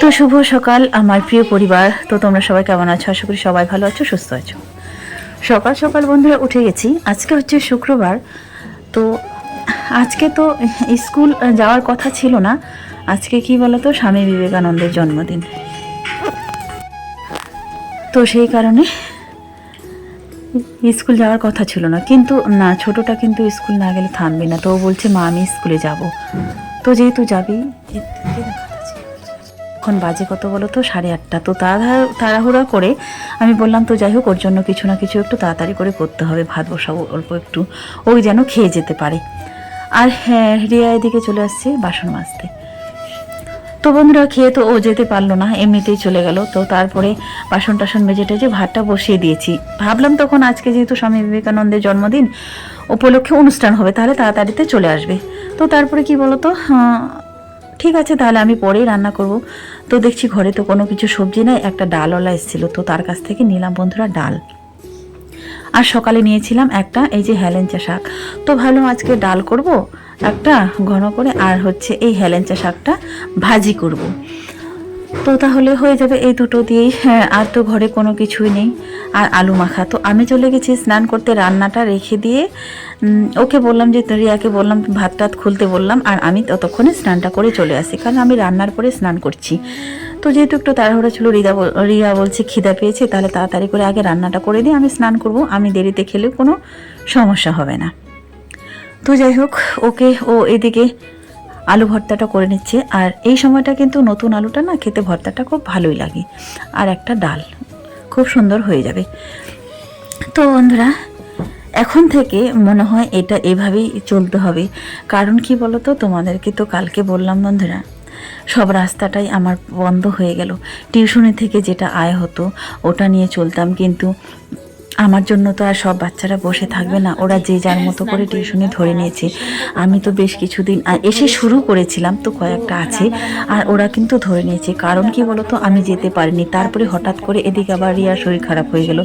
তো শুভ সকাল, আমার প্রিয় পরিবার। তো তোমরা সবাই কেমন আছো? আশা করি সবাই ভালো আছো, সুস্থ আছো। সকাল সকাল বন্ধুরা, উঠে গেছি। আজকে হচ্ছে শুক্রবার। তো আজকে তো স্কুল যাওয়ার কথা ছিল না। আজকে কি বলতো? স্বামী বিবেকানন্দের জন্মদিন। তো সেই কারণে স্কুল যাওয়ার কথা ছিল না। কিন্তু না, ছোটটা কিন্তু স্কুল না গেলে থামবে না। তো বলছে, মা, আমি স্কুলে যাব। তো যেহেতু যাবি এখন বাজে কত বলো তো? সাড়ে আটটা। তো তাড়া তাড়াহুড়া করে আমি বললাম তো যাই হোক ওর জন্য কিছু না কিছু একটু তাড়াতাড়ি করে করতে হবে। ভাত বসাবো অল্প একটু। ওই যেন খেয়ে যেতে পারে। আর হ্যাঁ রিয়া এদিকে চলে আসছে বাসন মাজতে। তো বন্ধুরা খেয়ে তো ও যেতে পারল না এমনিতেই চলে গেল। তো তারপরে বাসন টাসন মেজে টেজে ভাতটা বসিয়ে দিয়েছি। ভাবলাম তখন আজকে যেহেতু স্বামী বিবেকানন্দের জন্মদিন উপলক্ষে অনুষ্ঠান হবে তাহলে তাড়াতাড়িতে চলে আসবে। তো তারপরে কি বলতো? আহ, ঠিক আছে, তাহলে আমি পরেই রান্না করব। তো দেখছি ঘরে তো কোনো কিছু সবজি নাই, একটা ডালওয়ালা এসেছিল, তো তার কাছ থেকে নিলাম বন্ধুরা ডাল। আর সকালে নিয়েছিলাম একটা, এই যে হেলেঞ্চা শাক। তো ভালো আজকে ডাল করব, একটা ঘন করে, আর হচ্ছে এই হেলেঞ্চা শাকটা ভাজি করব। তো তাহলে হয়ে যাবে এই দুটো দিয়েই। হ্যাঁ আর তো ঘরে কোনো কিছুই নেই। আর আলু মাখা। তো আমি চলে গেছি স্নান করতে, রান্নাটা রেখে দিয়ে। ওকে বললাম যে, রিয়াকে বললাম, ভাত টাত খুলতে বললাম। আর আমি ততক্ষণে স্নানটা করে চলে আসি, কারণ আমি রান্নার পরে স্নান করছি। তো যেহেতু একটু তাড়াহুড়া ছিল বল- রিয়া বলছে খিদা পেয়েছে, তাহলে তাড়াতাড়ি করে আগে রান্নাটা করে দিয়ে আমি স্নান করব। আমি দেরিতে খেলেও কোনো সমস্যা হবে না। তো যাই হোক, ওকে ও এদিকে আলু ভর্তাটা করে নিচ্ছে। আর এই সময়টা কিন্তু নতুন আলুটা না খেতে ভর্তাটা খুব ভালোই লাগে। আর একটা ডাল, খুব সুন্দর হয়ে যাবে। তো বন্ধুরা, এখন থেকে মনে হয় এটা এভাবেই চলতে হবে। কারণ কি বলতো, তোমাদেরকে তো কালকে বললাম বন্ধুরা, সব রাস্তাটাই আমার বন্ধ হয়ে গেল। টিউশনি থেকে যেটা আয় হতো, ওটা নিয়ে চলতাম। কিন্তু আমার জন্য তো আর সব বাচ্চারা বসে থাকবে না। ওরা যে যার মতো করে টিউশনে ধরে নিয়েছে। আমি তো বেশ কিছুদিন এসে শুরু করেছিলাম তো কয়েকটা আছে, আর ওরা কিন্তু ধরে নিয়েছে। কারণ কি বলতো, আমি যেতে পারিনি। তারপরে হঠাৎ করে এদিকে আবার রিয়ার শরীর খারাপ হয়ে গেল।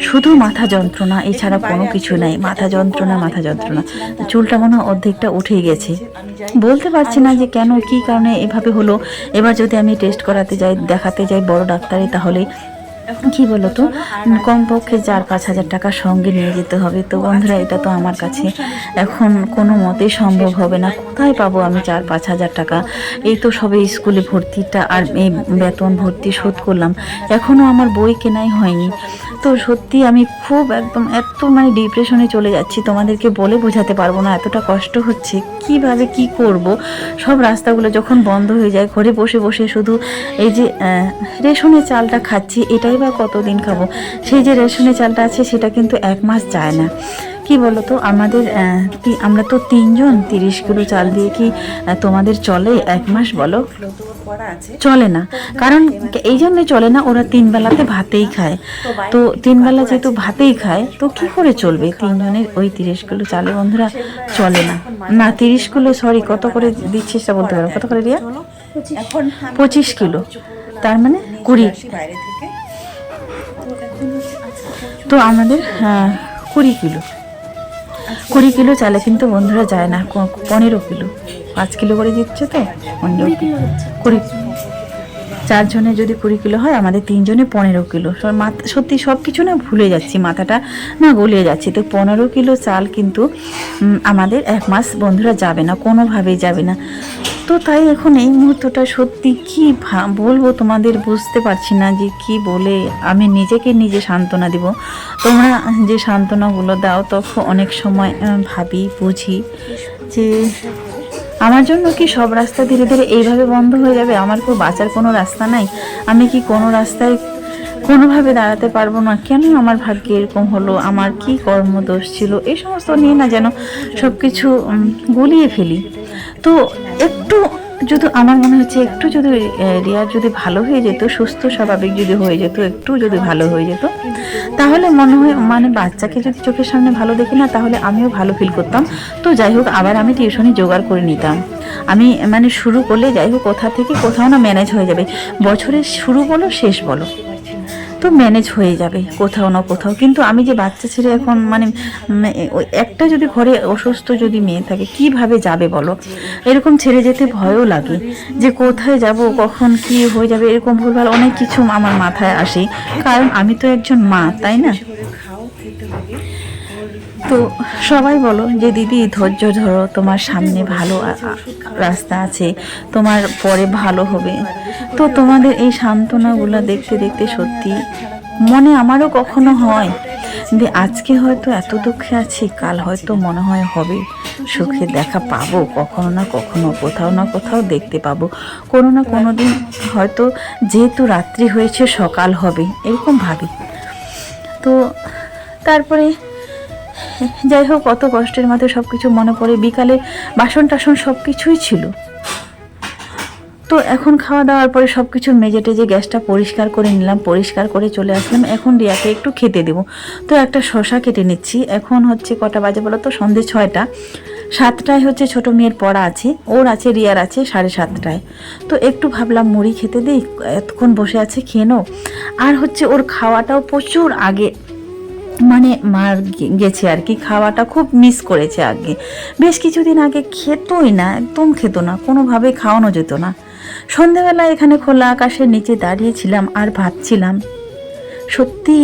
শুধু মাথা যন্ত্রণা, এছাড়া কোনো কিছু নাই। মাথা যন্ত্রণা মাথা যন্ত্রণা। চুলটা মনে হয় অর্ধেকটা উঠেই গেছে। বলতে পারছি না যে কেন, কি কারণে এভাবে হলো। এবার যদি আমি টেস্ট করাতে যাই, দেখাতে যাই বড় ডাক্তারে, তাহলে কি বলতো কমপক্ষে চার পাঁচ হাজার টাকা সঙ্গে নিয়ে যেতে হবে। তো বন্ধুরা এটা তো আমার কাছে এখন কোনো মতেই সম্ভব হবে না। কোথায় পাবো আমি চার পাঁচ হাজার টাকা? এই তো সবে স্কুলে ভর্তিটা আর এই বেতন ভর্তি শোধ করলাম। এখনও আমার বই কেনাই হয়নি। তো সত্যি আমি খুব একদম এত মানে ডিপ্রেশনে চলে যাচ্ছি, তোমাদেরকে বলে বোঝাতে পারব না, এতটা কষ্ট হচ্ছে, কীভাবে কি করব? সব রাস্তাগুলো যখন বন্ধ হয়ে যায়, ঘরে বসে বসে শুধু এই যে রেশনের চালটা খাচ্ছি, এটাই বা কতদিন খাব? সেই যে রেশনের চালটা আছে, সেটা কিন্তু এক মাস যায় না। কি বলো তো আমাদের আমরা তো তিনজন, তিরিশ কিলো চাল দিয়ে কি তোমাদের চলে এক মাস বলো? চলে না। কারণ এই জন্য চলে না, ওরা তিন বেলাতে ভাতেই খায়। তো তিন বেলা যেহেতু ভাতেই খায়, তো কি করে চলবে? তিনজনের ওই তিরিশ কিলো চালে বন্ধুরা চলে না। না, তিরিশ কিলো সরি কত করে দিচ্ছিস তা বলতে পারো? কত করে এখন পঁচিশ কিলো। তার মানে কুড়ি। তো আমাদের কুড়ি কিলো। কুড়ি কিলো চালে কিন্তু বন্ধুরা যায় না পনেরো কিলো। পাঁচ কিলো করে দিচ্ছে তো, পনেরো কিলো। কুড়ি চারজনে যদি কুড়ি কিলো হয়, আমাদের তিনজনে পনেরো কিলো। মাথা, সত্যি সব কিছু না ভুলে যাচ্ছি, মাথাটা না গলিয়ে যাচ্ছি। তো পনেরো কিলো চাল কিন্তু আমাদের এক মাস বন্ধুরা যাবে না, কোনোভাবেই যাবে না। তো তাই এখন এই মুহূর্তটা সত্যি কি বলব তোমাদের বুঝতে পারছি না যে কি বলে আমি নিজেকে নিজে সান্ত্বনা দিব। তোমরা যে সান্ত্বনাগুলো দাও, তখন অনেক সময় ভাবি, বুঝি যে আমার জন্য কি সব রাস্তা ধীরে ধীরে এইভাবে বন্ধ হয়ে যাবে? আমার কেউ বাঁচার কোনো রাস্তা নাই। আমি কি কোনো রাস্তায় কোনোভাবে দাঁড়াতে পারব না? কেন আমার ভাগ্যে এরকম হলো? আমার কি কর্মদোষ ছিল? এই সমস্ত নিয়ে না যেন সব কিছু গুলিয়ে ফেলি। তো একটু যদি আমার মনে হচ্ছে একটু যদি রিয়ার যদি ভালো হয়ে যেত, সুস্থ, স্বাভাবিক যদি হয়ে যেত, একটু যদি ভালো হয়ে যেত, তাহলে মনে হয় মানে বাচ্চাকে যদি চোখের সামনে ভালো দেখি না, তাহলে আমিও ভালো ফিল করতাম। তো যাই হোক, আবার আমি টিউশনি জোগাড় করে নিতাম। আমি মানে শুরু করলে, যাই হোক, কোথা থেকে কোথাও না ম্যানেজ হয়ে যাবে। বছরের শুরু বলো, শেষ বলো। তো ম্যানেজ হয়ে যাবে, কোথাও না কোথাও। কিন্তু আমি যে বাচ্চা ছেড়ে এখন মানে একটা যদি ঘরে অসুস্থ যদি মেয়ে থাকে, কীভাবে যাবে বলো? এরকম ছেড়ে যেতে ভয়ও লাগে। যে কোথায় যাব, কখন কি হয়ে যাবে, এরকম ভুলভাল অনেক কিছু আমার মাথায় আসে। কারণ আমি তো একজন মা, তাই না? তো সবাই বলো যে, দিদি, ধৈর্য ধরো, তোমার সামনে ভালো রাস্তা আছে, তোমার পরে ভালো হবে। তো তোমাদের এই সান্ত্বনাগুলো দেখতে দেখতে সত্যি মনে আমারও কখনো হয় যে, আজকে হয়তো এত দুঃখে আছি, কাল হয়তো মনে হয় হবে, সুখে দেখা পাবো, কখনো না কখনো কোথাও না কোথাও দেখতে পাবো। কোনো না কোনো দিন হয়তো যেহেতু রাত্রি হয়েছে, সকাল হবে, এরকম ভাবি। তো তারপরে যাই হোক কত কষ্টের মাঝে সব কিছু মনে পড়ে। বিকালে বাসন টাসন সব কিছুই ছিল। তো এখন খাওয়া দাওয়ার পরে সব কিছু মেজে টেজে গ্যাসটা পরিষ্কার করে নিলাম, পরিষ্কার করে চলে আসলাম। এখন রিয়াকে একটু খেতে দেবো। তো একটা শশা কেটে নিচ্ছি। এখন হচ্ছে কটা বাজে বলো তো? সন্ধে ছয়টা। সাতটায় হচ্ছে ছোট মেয়ের পড়া আছে। ওর আছে, রিয়ার আছে সাড়ে সাতটায়। তো একটু ভাবলাম মুড়ি খেতে দিই, এতক্ষণ বসে আছে, খেয়ে আর হচ্ছে ওর খাওয়াটাও প্রচুর আগে মানে মার গেছে আর কি, খাওয়াটা খুব মিস করেছে আগে। বেশ কিছুদিন আগে খেতই না, একদম খেত না কোনোভাবে খাওয়ানো যেত না। সন্ধেবেলা এখানে খোলা আকাশের নিচে দাঁড়িয়েছিলাম আর ভাবছিলাম, সত্যি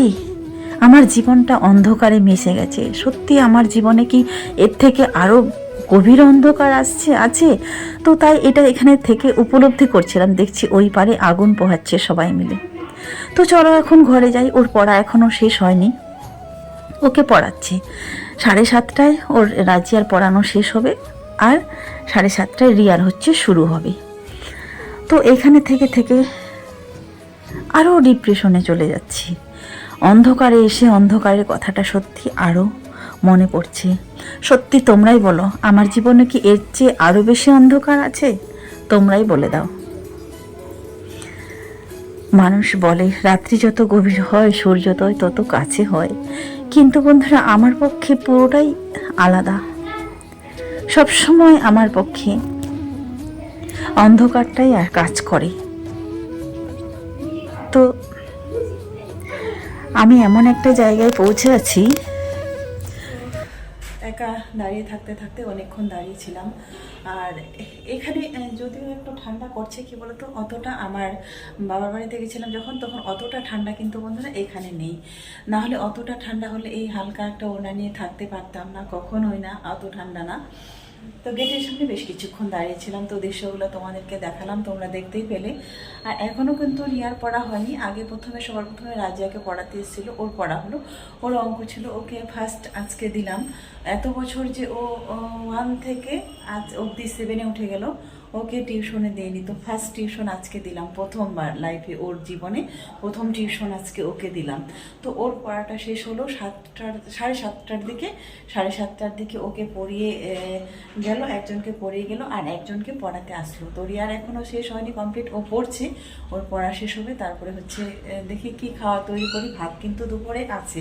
আমার জীবনটা অন্ধকারে মিশে গেছে, সত্যি আমার জীবনে কি এর থেকে আরও গভীর অন্ধকার আসছে, আছে? তো তাই এটা এখানে থেকে উপলব্ধি করছিলাম, দেখছি ওই পারে আগুন পোহাচ্ছে সবাই মিলে। তো চলো এখন ঘরে যাই, ওর পড়া এখনও শেষ হয়নি। ওকে পড়াচ্ছি। সাড়ে সাতটায় ওর রাজিয়ার পড়ানো শেষ হবে আর সাড়ে সাতটায় রিয়ার হচ্ছে শুরু হবে। তো এখানে থেকে থেকে আরও ডিপ্রেশনে চলে যাচ্ছি। অন্ধকারে এসে অন্ধকারের কথাটা সত্যি আরও মনে পড়ছে। সত্যি তোমরাই বলো, আমার জীবনে কি এর চেয়ে আরও বেশি অন্ধকার আছে? তোমরাই বলে দাও। মানুষ বলে, রাত্রি যত গভীর হয়, সূর্যোদয় তত কাছে হয়। কিন্তু বন্ধুরা, আমার পক্ষে পুরোটাই আলাদা। সবসময় আমার পক্ষে অন্ধকারটাই আর কাজ করে। তো আমি এমন একটা জায়গায় পৌঁছে আছি। একা দাঁড়িয়ে থাকতে থাকতে অনেকক্ষণ দাঁড়িয়েছিলাম আর এখানে যদিও একটু ঠান্ডা করছে কি বলতো, অতটা আমার বাবার বাড়িতে গেছিলাম যখন, তখন অতটা ঠান্ডা কিন্তু বন্ধুরা এখানে নেই। না হলে অতটা ঠান্ডা হলে এই হালকা একটা ওড়না নিয়ে থাকতে পারতাম না, কখনোই না, অত ঠান্ডা না। তো গেটের সামনে বেশ কিছুক্ষণ দাঁড়িয়েছিলাম তো দৃশ্যগুলো তোমাদেরকে দেখালাম, তোমরা দেখতেই পেলে। আর এখনও কিন্তু রিয়ার পড়া হয়নি। আগে প্রথমে, সবার প্রথমে রাজিয়াকে পড়াতে এসেছিল, ওর পড়া হলো। ওর অঙ্ক ছিল, ওকে ফার্স্ট আজকে দিলাম। এত বছর যে ও ওয়ান থেকে আজ অবধি সেভেনে উঠে গেল। ওকে টিউশনে দেয়নি। তো ফার্স্ট টিউশন আজকে দিলাম, প্রথমবার লাইফে ওর জীবনে। প্রথম টিউশন আজকে ওকে দিলাম। তো ওর পড়াটা শেষ হলো সাতটার, সাড়ে সাতটার দিকে। সাড়ে সাতটার দিকে ওকে পড়িয়ে গেল, একজনকে পড়িয়ে গেল আর একজনকে পড়াতে আসলো। তো রিয়ার এখনও শেষ হয়নি কমপ্লিট ও পড়ছে। ওর পড়া শেষ হবে, তারপরে হচ্ছে দেখি কি খাওয়া তৈরি করি। ভাত কিন্তু দুপুরে আছে।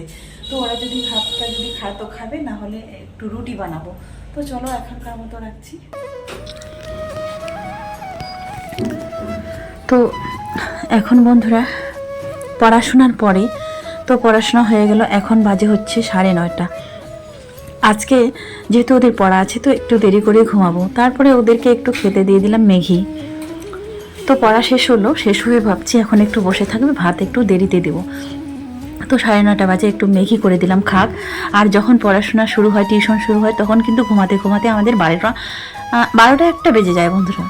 তো ওরা যদি ভাতটা যদি খায়, তো খাবে, না হলে একটু রুটি বানাবো। তো চলো এখনকার মতো রাখছি। তো এখন বন্ধুরা, পড়াশোনার পরে তো পড়াশোনা হয়ে গেল, এখন বাজে হচ্ছে সাড়ে নয়টা। আজকে যেহেতু ওদের পড়া আছে, তো একটু দেরি করে ঘুমাবো। তারপরে ওদেরকে একটু খেতে দিয়ে দিলাম ম্যাগি। তো পড়া শেষ হলো, শেষ হয়ে ভাবছি এখন একটু বসে থাকবে, ভাত একটু দেরিতে দেবো। তো সাড়ে নটা বাজে একটু মেঘি করে দিলাম খাক। আর যখন পড়াশোনা শুরু হয়, টিউশন শুরু হয়, তখন কিন্তু ঘুমাতে ঘুমাতে আমাদের বারোটা বারোটা একটা বেজে যায় বন্ধুরা।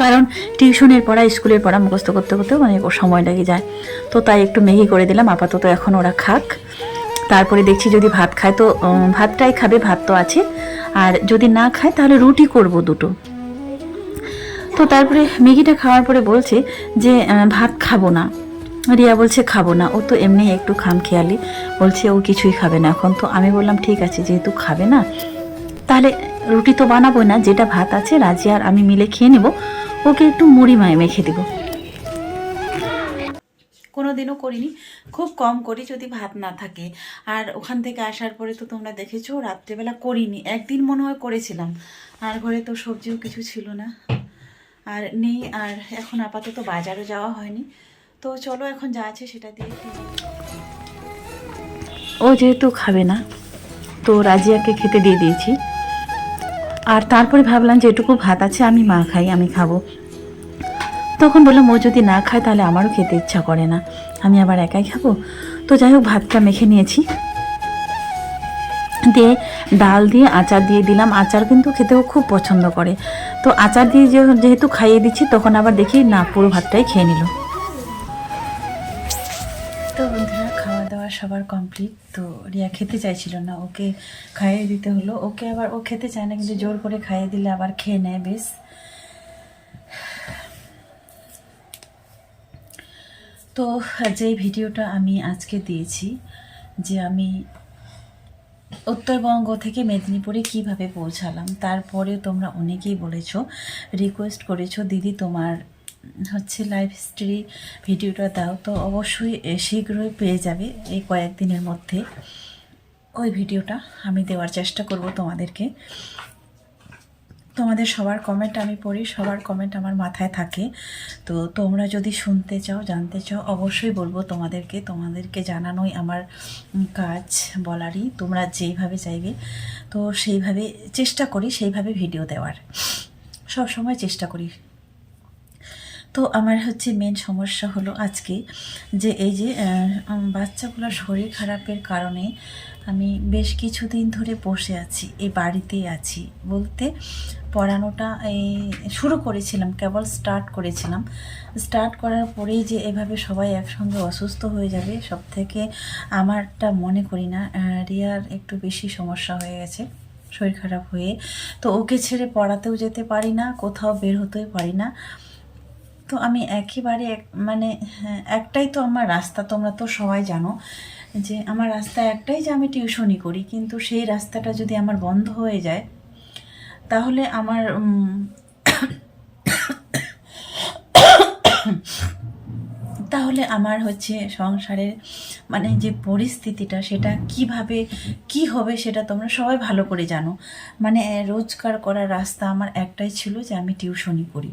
কারণ টিউশনের পড়া, স্কুলের পড়া মুখস্থ করতে করতে মানে সময় লেগে যায়। তো তাই একটু মেঘি করে দিলাম, আপাতত এখন ওরা খাক। তারপরে দেখছি যদি ভাত খায়, তো ভাতটাই খাবে, ভাত তো আছে। আর যদি না খায়, তাহলে রুটি করব দুটো। তো তারপরে ম্যাগিটা খাওয়ার পরে বলছে যে ভাত খাব না। রিয়া বলছে, খাব না। ও তো এমনি একটু খাম খেয়ালি বলছে, ও কিছুই খাবে না এখন। তো আমি বললাম, ঠিক আছে, যেহেতু খাবে না, তাহলে রুটি তো বানাবো না যেটা ভাত আছে রাজি আর আমি মিলে খেয়ে নেব। ওকে একটু মুড়ি মায়ে মেখে দেবো। কোনো দিনও করিনি খুব কম করি যদি ভাত না থাকে। আর ওখান থেকে আসার পরে তো তোমরা দেখেছ রাত্রেবেলা করিনি একদিন মনে হয় করেছিলাম। আর ঘরে তো সবজিও কিছু ছিল না। আর নেই আর এখন আপাতত বাজারও যাওয়া হয়নি। তো চলো এখন যা আছে সেটা দিয়ে ও যেহেতু খাবে না তো রাজিয়াকে খেতে দিয়ে দিয়েছি। আর তারপরে ভাবলাম যে এটুকু ভাত আছে, আমি মা খাই, আমি খাব। তখন বললাম ও যদি না খায়, তাহলে আমারও খেতে ইচ্ছা করে না। আমি আবার একাই খাব? তো যাই হোক, ভাতটা মেখে নিয়েছি। দিয়ে ডাল দিয়ে আচার দিয়ে দিলাম। আচার কিন্তু খেতেও খুব পছন্দ করে। তো আচার দিয়ে যেহেতু খাইয়ে দিচ্ছি, তখন আবার দেখি না, পুরো ভাতটাই খেয়ে নিল। সবার কমপ্লিট তো রিয়া খেতে চাইছিল না, ওকে খাইয়ে দিতে হলো। ওকে আবার, ও খেতে চায় না, কিন্তু জোর করে খাইয়ে দিলে আবার খেয়ে নেয়, বেশ। তো যে ভিডিওটা আমি আজকে দিয়েছি, যে আমি উত্তরবঙ্গ থেকে মেদিনীপুরে কীভাবে পৌঁছালাম তারপরে তোমরা অনেকেই বলেছ রিকোয়েস্ট করেছ, দিদি, তোমার হচ্ছে লাইফ হিস্ট্রি ভিডিওটা দাও, তো অবশ্যই শীঘ্রই পেয়ে যাবে এই কয়েকদিনের মধ্যে। ওই ভিডিওটা আমি দেওয়ার চেষ্টা করব তোমাদেরকে। তোমাদের সবার কমেন্ট আমি পড়ি, সবার কমেন্ট আমার মাথায় থাকে। তো তোমরা যদি শুনতে চাও, জানতে চাও, অবশ্যই বলব তোমাদেরকে। তোমাদেরকে জানানোই আমার কাজ বলারই। তোমরা যেইভাবে চাইবে, তো সেইভাবে চেষ্টা করি সেইভাবে ভিডিও দেওয়ার। সব সময় চেষ্টা করি। তো আমার হচ্ছে মেন সমস্যা হলো আজকে যে এই যে বাচ্চাগুলোর শরীর খারাপের কারণে আমি বেশ কিছুদিন ধরে বসে আছি এই বাড়িতেই আছি বলতে পড়ানোটা এই শুরু করেছিলাম, কেবল স্টার্ট করেছিলাম। স্টার্ট করার পরেই যে এভাবে সবাই একসঙ্গে অসুস্থ হয়ে যাবে সব থেকে আমারটা মনে করি না রিয়ার একটু বেশি সমস্যা হয়ে গেছে, শরীর খারাপ হয়ে। তো ওকে ছেড়ে পড়াতেও যেতে পারি না, কোথাও বের হতেও পারি না। তো আমি একেবারে এক- মানে হ্যাঁ, একটাই তো আমার রাস্তা তোমরা তো সবাই জানো যে আমার রাস্তা একটাই যে আমি টিউশনই করি কিন্তু সেই রাস্তাটা যদি আমার বন্ধ হয়ে যায় তাহলে আমার তাহলে আমার হচ্ছে সংসারের মানে যে পরিস্থিতিটা সেটা কীভাবে কি হবে সেটা তোমরা সবাই ভালো করে জানো। মানে রোজগার করার রাস্তা আমার একটাই ছিল যে আমি টিউশনই করি।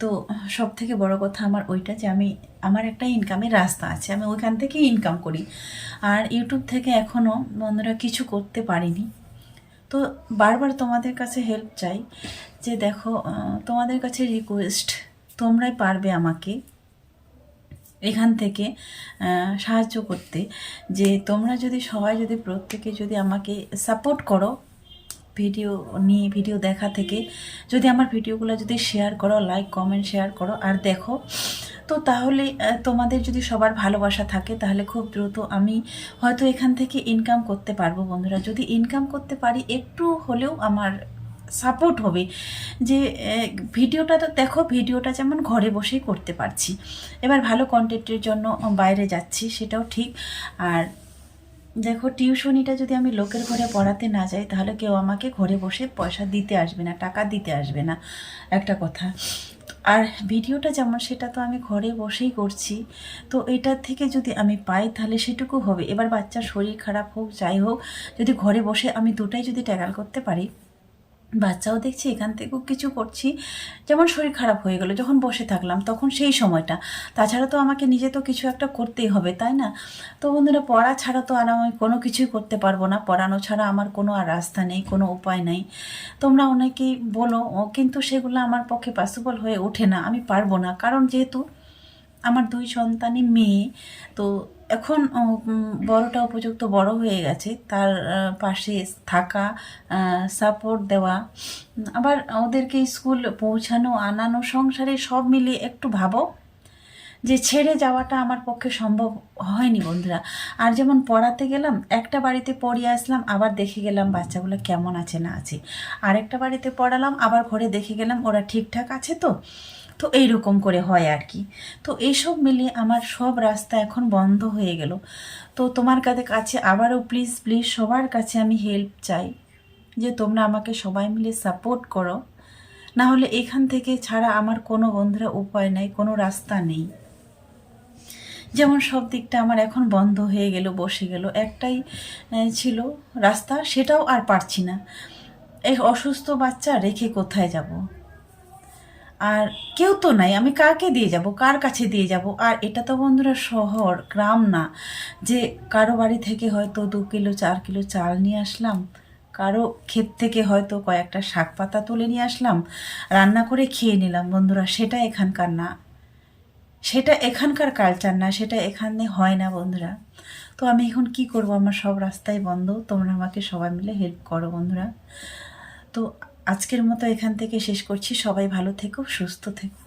তো সব থেকে বড় কথা আমার ওইটা যে আমি, আমার একটা ইনকামের রাস্তা আছে, আমি ওইখান থেকেই ইনকাম করি। আর ইউটিউব থেকে এখনও বন্ধুরা কিছু করতে পারিনি। তো বারবার তোমাদের কাছে হেল্প চাই যে দেখো তোমাদের কাছে রিকোয়েস্ট তোমরাই পারবে আমাকে এখান থেকে সাহায্য করতে। যে তোমরা যদি, সবাই যদি প্রত্যেকে যদি আমাকে সাপোর্ট করো ভিডিও নিয়ে ভিডিও দেখা থেকে যদি আমার ভিডিওগুলো যদি শেয়ার করো লাইক কমেন্ট শেয়ার করো, আর দেখো, তো তাহলে তোমাদের যদি সবার ভালোবাসা থাকে, তাহলে খুব দ্রুত আমি হয়তো এখান থেকে ইনকাম করতে পারব বন্ধুরা। যদি ইনকাম করতে পারি, একটু হলেও আমার সাপোর্ট হবে। যে ভিডিওটা তো দেখো, ভিডিওটা যেমন ঘরে বসেই করতে পারছি। এবার ভালো কন্টেন্টের জন্য বাইরে যাচ্ছি, সেটাও ঠিক। আর দেখো, টিউশনিটা যদি আমি লোকের ঘরে পড়াতে না যাই, তাহলে কেউ আমাকে ঘরে বসে পয়সা দিতে আসবে না, টাকা দিতে আসবে না। একটা কথা। আর ভিডিওটা যেমন সেটা তো আমি ঘরে বসেই করছি, তো এটার থেকে যদি আমি পাই, তাহলে সেটুকু হবে। এবার বাচ্চার শরীর খারাপ হোক, যাই হোক, যদি ঘরে বসে আমি দুটাই যদি ট্যাকাল করতে পারি বাচ্চাও দেখছি, এখান থেকেও কিছু করছি। যেমন শরীর খারাপ হয়ে গেলো, যখন বসে থাকলাম, তখন সেই সময়টা। তাছাড়া তো আমাকে নিজে তো কিছু একটা করতেই হবে, তাই না? তো বন্ধুরা, পড়া ছাড়া তো আর আমি কোনো কিছুই করতে পারব না। পড়ানো ছাড়া আমার কোনো আর রাস্তা নেই, কোনো উপায় নেই। তোমরা অনেকেই বলো কিন্তু সেগুলো আমার পক্ষে পসিবল হয়ে ওঠে না, আমি পারব না। কারণ যেহেতু আমার দুই সন্তানই মেয়ে, তো এখন বড়টা উপযুক্ত বড় হয়ে গেছে। তার পাশে থাকা সাপোর্ট দেওয়া আবার ওদেরকে স্কুল পৌঁছানো, আনানো, সংসারে সব মিলিয়ে একটু ভাবো যে ছেড়ে যাওয়াটা আমার পক্ষে সম্ভব হয়নি, বন্ধুরা। আর যেমন পড়াতে গেলাম, একটা বাড়িতে পড়িয়ে আসলাম, আবার দেখে গেলাম বাচ্চাগুলো কেমন আছে না আছে। আরেকটা বাড়িতে পড়ালাম, আবার ঘরে দেখে গেলাম ওরা ঠিকঠাক আছে তো। তো এইরকম করে হয় আর কি। তো এইসব মিলিয়ে আমার সব রাস্তা এখন বন্ধ হয়ে গেল। তো তোমার কাছে কাছে আবারও প্লিজ প্লিজ সবার কাছে আমি হেল্প চাই। যে তোমরা আমাকে সবাই মিলে সাপোর্ট করো। না হলে এখান থেকে ছাড়া আমার কোনো বন্ধুরা উপায় নাই, কোনো রাস্তা নেই। যেমন সব দিকটা আমার এখন বন্ধ হয়ে গেল, বসে গেল। একটাই ছিল রাস্তা, সেটাও আর পারছি না। এই অসুস্থ বাচ্চা রেখে কোথায় যাব? আর কেউ তো নাই, আমি কাকে দিয়ে যাব, কার কাছে দিয়ে যাব? আর এটা তো বন্ধুরা শহর, গ্রাম না। যে কারও বাড়ি থেকে হয়তো দু কিলো, চার কিলো চাল নিয়ে আসলাম, কারও ক্ষেত থেকে হয়তো কয়েকটা শাক পাতা তুলে নিয়ে আসলাম, রান্না করে খেয়ে নিলাম। বন্ধুরা, সেটা এখানকার না। সেটা এখানকার কালচার না, সেটা এখানে হয় না বন্ধুরা। তো আমি এখন কি করব? আমার সব রাস্তাই বন্ধ, তোমরা আমাকে সবাই মিলে হেল্প করো বন্ধুরা। তো আজকের মতো এখান থেকে শেষ করছি। সবাই ভালো থেকো সুস্থ থেকো।